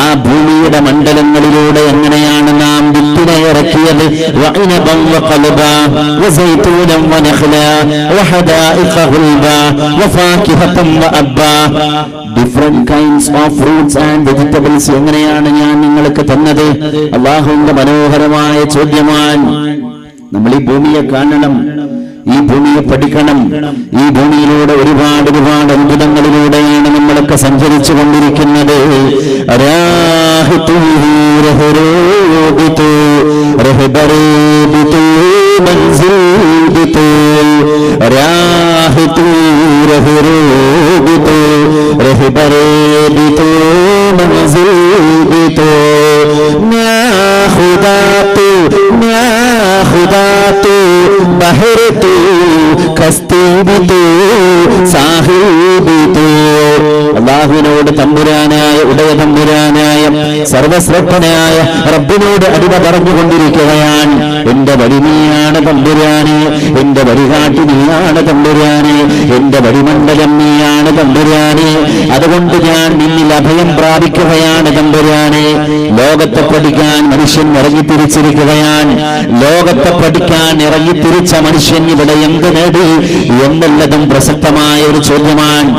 ആ ഭൂമിയുടെ മണ്ഡലങ്ങളിലൂടെ എങ്ങനെയാണ് നാം വിത്തിനെ ഇറക്കിയത്? Different kinds of fruits and vegetables എങ്ങനെയാണ് ഞാൻ നിങ്ങൾക്ക് തന്നത്? അള്ളാഹുവിന്റെ മനോഹരമായ ചോദ്യമാൻ നമ്മൾ ഈ ഭൂമിയെ കാണണം ഈ ഭൂമിയെ പഠിക്കണം ഈ ഭൂമിയിലൂടെ ഒരുപാട് ഒരുപാട് നമ്മളൊക്കെ സഞ്ചരിച്ചു കൊണ്ടിരിക്കുന്നത് ബഹരത്തു കസ്തീബിത്തു അള്ളാഹുവിനോട് തമ്പുരാനായ ഉടയ തമ്പുരാനായ സർവശ്രദ്ധനായ റബ്ബിനോട് അടിമ പറഞ്ഞുകൊണ്ടിരിക്കുകയാണ്. എന്റെ വടിനീയാണ് തമ്പുരാനെ എന്റെ വഴികാട്ടി നീയാണ് തമ്പുരാനെ എന്റെ വഴിമണ്ഡലം നീയാണ് തമ്പുരാനെ. അതുകൊണ്ട് ഞാൻ നിന്നിൽ അഭയം പ്രാപിക്കുകയാണ് തമ്പുരാനെ. ലോകത്തെ പഠിക്കാൻ മനുഷ്യൻ ഇറങ്ങി തിരിച്ചിരിക്കുകയാണ് ലോകത്തെ പഠിക്കാൻ ഇറങ്ങി തിരിച്ച മനുഷ്യൻ ഇവിടെ എന്ത് നേടി? എന്നുള്ളതും പ്രസക്തമായ ഒരു ചോദ്യമാണ്.